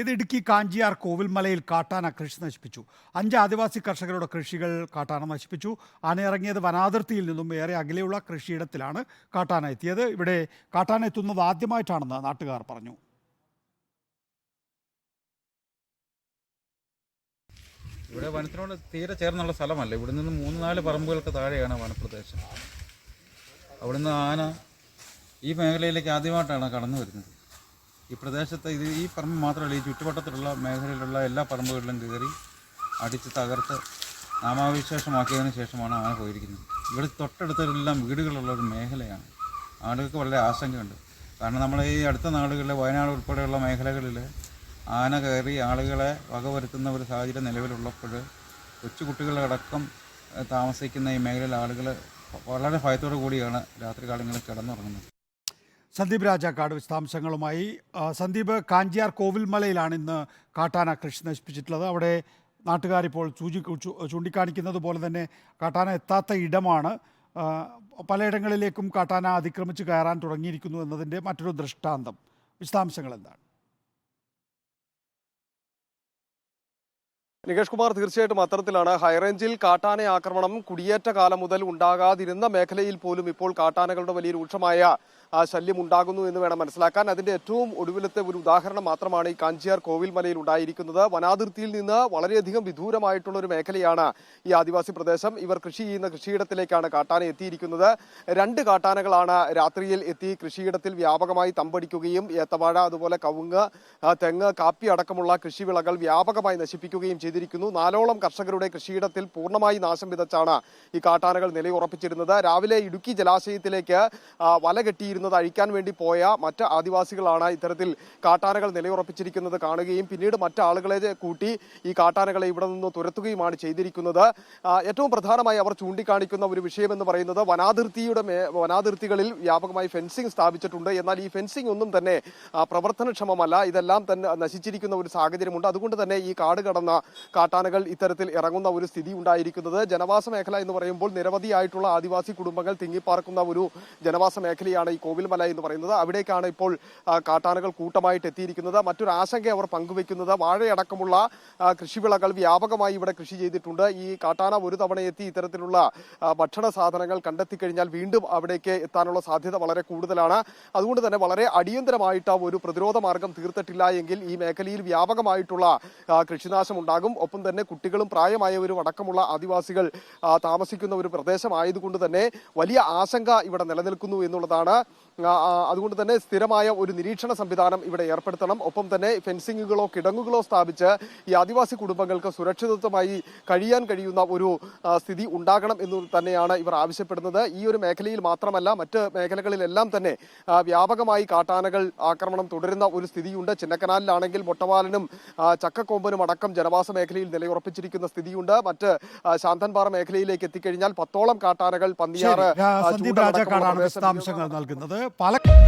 ഇത് ഇടുക്കി കാഞ്ചിയാർ കോവിൽമലയിൽ കാട്ടാന കൃഷി നശിപ്പിച്ചു. അഞ്ച് ആദിവാസി കർഷകരുടെ കൃഷികൾ കാട്ടാന നശിപ്പിച്ചു. അണയിറങ്ങിയത് വനാതിർത്തിയിൽ നിന്നും ഏറെ അകലെയുള്ള കൃഷിയിടത്തിലാണ് കാട്ടാന എത്തിയത്. ഇവിടെ കാട്ടാന എത്തുന്നത് ആദ്യമായിട്ടാണെന്ന് നാട്ടുകാർ പറഞ്ഞു. ഇവിടെ വനത്തിനോട് തീരെ ചേർന്നുള്ള സ്ഥലമല്ല. ഇവിടെ നിന്ന് മൂന്ന് നാല് പറമ്പുകൾക്ക് താഴെയാണ് വനപ്രദേശം. അവിടുന്ന് ആന ഈ മേഖലയിലേക്ക് ആദ്യമായിട്ടാണ് കടന്നു വരുന്നത്. ഈ പ്രദേശത്ത് ഇത് ഈ പറമ്പ് മാത്രമല്ല ഈ ചുറ്റുവട്ടത്തിലുള്ള മേഖലയിലുള്ള എല്ലാ പറമ്പുകളിലും കയറി അടിച്ച് തകർത്ത് നാമാവിശേഷമാക്കിയതിന് ശേഷമാണ് ആന പോയിരിക്കുന്നത്. ഇവിടെ തൊട്ടടുത്തെല്ലാം വീടുകളുള്ള ഒരു മേഖലയാണ്. ആളുകൾക്ക് വളരെ ആശങ്കയുണ്ട്. കാരണം നമ്മൾ ഈ അടുത്ത നാടുകളിലെ വയനാട് ഉൾപ്പെടെയുള്ള മേഖലകളിൽ ആന കയറി ആളുകളെ വകവരുത്തുന്ന ഒരു സാഹചര്യം നിലവിലുള്ളപ്പോൾ കൊച്ചു കുട്ടികളടക്കം ഏഹ്, താമസിക്കുന്ന ഈ മേഖലയിലെ ആളുകൾ വളരെ ഭയത്തോടു കൂടിയാണ് രാത്രി കാലങ്ങളിൽ കിടന്നുറങ്ങുന്നത്. സന്ദീപ് രാജാക്കാട് വിശദാംശങ്ങളുമായി സന്ദീപ് കാഞ്ചിയാർ കോവിൽമലയിലാണ് ഇന്ന് കാട്ടാന കൃഷി നശിപ്പിച്ചിട്ടുള്ളത്. അവിടെ നാട്ടുകാരിപ്പോൾ സൂചി ചൂണ്ടിക്കാണിക്കുന്നത് പോലെ തന്നെ കാട്ടാന എത്താത്ത ഇടമാണ്. പലയിടങ്ങളിലേക്കും കാട്ടാന അതിക്രമിച്ച് കയറാൻ തുടങ്ങിയിരിക്കുന്നു എന്നതിന്റെ മറ്റൊരു ദൃഷ്ടാന്തം. വിശദാംശങ്ങൾ എന്താണ്? നികേഷ് കുമാർ തീർച്ചയായിട്ടും അത്തരത്തിലാണ്. ഹൈറേഞ്ചിൽ കാട്ടാന ആക്രമണം കുടിയേറ്റ കാലം മുതൽ ഉണ്ടാകാതിരുന്ന മേഖലയിൽ പോലും ഇപ്പോൾ കാട്ടാനകളുടെ വലിയ രൂക്ഷമായ ശല്യം ഉണ്ടാകുന്നു എന്ന് വേണം മനസ്സിലാക്കാൻ. അതിന്റെ ഏറ്റവും ഒടുവിലത്തെ ഒരു ഉദാഹരണം മാത്രമാണ് ഈ കാഞ്ചിയാർ കോവിൽമലയിൽ ഉണ്ടായിരിക്കുന്നത്. വനാതിർത്തിയിൽ നിന്ന് വളരെയധികം വിദൂരമായിട്ടുള്ള ഒരു മേഖലയാണ് ഈ ആദിവാസി പ്രദേശം. ഇവർ കൃഷി ചെയ്യുന്ന കൃഷിയിടത്തിലേക്കാണ് കാട്ടാന എത്തിയിരിക്കുന്നത്. രണ്ട് കാട്ടാനകളാണ് രാത്രിയിൽ എത്തി കൃഷിയിടത്തിൽ വ്യാപകമായി തമ്പടിക്കുകയും ഏത്തവാഴ അതുപോലെ കവുങ്ങ് തെങ്ങ് കാപ്പി അടക്കമുള്ള കൃഷിവിളകൾ വ്യാപകമായി നശിപ്പിക്കുകയും ചെയ്തിരിക്കുന്നു. നാലോളം കർഷകരുടെ കൃഷിയിടത്തിൽ പൂർണമായി നാശം വിതച്ചാണ് ഈ കാട്ടാനകൾ നിലയുറപ്പിച്ചിരുന്നത്. രാവിലെ ഇടുക്കി ജലാശയത്തിലേക്ക് വല വല കെട്ടിയിരുന്നത് അഴിക്കാൻ വേണ്ടി പോയ മറ്റ് ആദിവാസികളാണ് ഇത്തരത്തിൽ കാട്ടാനകൾ നിലയുറപ്പിച്ചിരിക്കുന്നത് കാണുകയും പിന്നീട് മറ്റാളുകളെ കൂട്ടി ഈ കാട്ടാനകളെ ഇവിടെ നിന്ന് തുരത്തുകയുമാണ് ചെയ്തിരിക്കുന്നത്. ഏറ്റവും പ്രധാനമായി അവർ ചൂണ്ടിക്കാണിക്കുന്ന ഒരു വിഷയമെന്ന് പറയുന്നത് വനാതിർത്തിയുടെ വനാതിർത്തികളിൽ വ്യാപകമായി ഫെൻസിംഗ് സ്ഥാപിച്ചിട്ടുണ്ട്. എന്നാൽ ഈ ഫെൻസിംഗ് ഒന്നും തന്നെ പ്രവർത്തനക്ഷമമല്ല. ഇതെല്ലാം തന്നെ നശിച്ചിരിക്കുന്ന ഒരു സാഹചര്യമുണ്ട്. അതുകൊണ്ട് തന്നെ ഈ കാട് കടന്ന കാട്ടാനകൾ ഇത്തരത്തിൽ ഇറങ്ങുന്ന ഒരു സ്ഥിതി ഉണ്ടായിരിക്കുന്നത്. ജനവാസ മേഖല എന്ന് പറയുമ്പോൾ നിരവധിയായിട്ടുള്ള ആദിവാസി കുടുംബങ്ങൾ തിങ്ങിപ്പാർക്കുന്ന ഒരു ജനവാസ മേഖലയാണ് ഈ കോവിൽമല എന്ന് പറയുന്നത്. അവിടേക്കാണ് ഇപ്പോൾ കാട്ടാനകൾ കൂട്ടമായിട്ട് എത്തിയിരിക്കുന്നത്. മറ്റൊരു ആശങ്ക അവർ പങ്കുവെക്കുന്നത് വാഴയടക്കമുള്ള കൃഷിവിളകൾ വ്യാപകമായി ഇവിടെ കൃഷി ചെയ്തിട്ടുണ്ട്. ഈ കാട്ടാന ഒരു തവണ എത്തി ഇത്തരത്തിലുള്ള ഭക്ഷണ സാധനങ്ങൾ കണ്ടെത്തിക്കഴിഞ്ഞാൽ വീണ്ടും അവിടേക്ക് എത്താനുള്ള സാധ്യത വളരെ കൂടുതലാണ്. അതുകൊണ്ട് തന്നെ വളരെ അടിയന്തരമായിട്ട് ഒരു പ്രതിരോധ മാർഗം തീർത്തിട്ടില്ല എങ്കിൽ ഈ മേഖലയിൽ വ്യാപകമായിട്ടുള്ള കൃഷിനാശം ഉണ്ടാകും. ഒപ്പം തന്നെ കുട്ടികളും പ്രായമായവരും അടക്കമുള്ള ആദിവാസികൾ താമസിക്കുന്ന ഒരു പ്രദേശമായതുകൊണ്ട് തന്നെ വലിയ ആശങ്ക ഇവിടെ നിലനിൽക്കുന്നു എന്നുള്ളതാണ്. അതുകൊണ്ട് തന്നെ സ്ഥിരമായ ഒരു നിരീക്ഷണ സംവിധാനം ഇവിടെ ഏർപ്പെടുത്തണം. ഒപ്പം തന്നെ ഫെൻസിങ്ങുകളോ കിടങ്ങുകളോ സ്ഥാപിച്ച് ഈ ആദിവാസി കുടുംബങ്ങൾക്ക് സുരക്ഷിതത്വമായി കഴിയാൻ കഴിയുന്ന ഒരു സ്ഥിതി ഉണ്ടാകണം എന്ന് തന്നെയാണ് ഇവർ ആവശ്യപ്പെടുന്നത്. ഈ ഒരു മേഖലയിൽ മാത്രമല്ല മറ്റ് മേഖലകളിലെല്ലാം തന്നെ വ്യാപകമായി കാട്ടാനകൾ ആക്രമണം തുടരുന്ന ഒരു സ്ഥിതിയുണ്ട്. ചിന്നക്കനാലിലാണെങ്കിൽ മൊട്ടവാലനും ചക്കക്കോമ്പനും അടക്കം ജനവാസ മേഖലയിൽ നിലയുറപ്പിച്ചിരിക്കുന്ന സ്ഥിതിയുണ്ട്. മറ്റ് ശാന്തൻപാറ മേഖലയിലേക്ക് എത്തിക്കഴിഞ്ഞാൽ പത്തോളം കാട്ടാനകൾ പന്നിയാറ് ശരി, പാലക്കാട്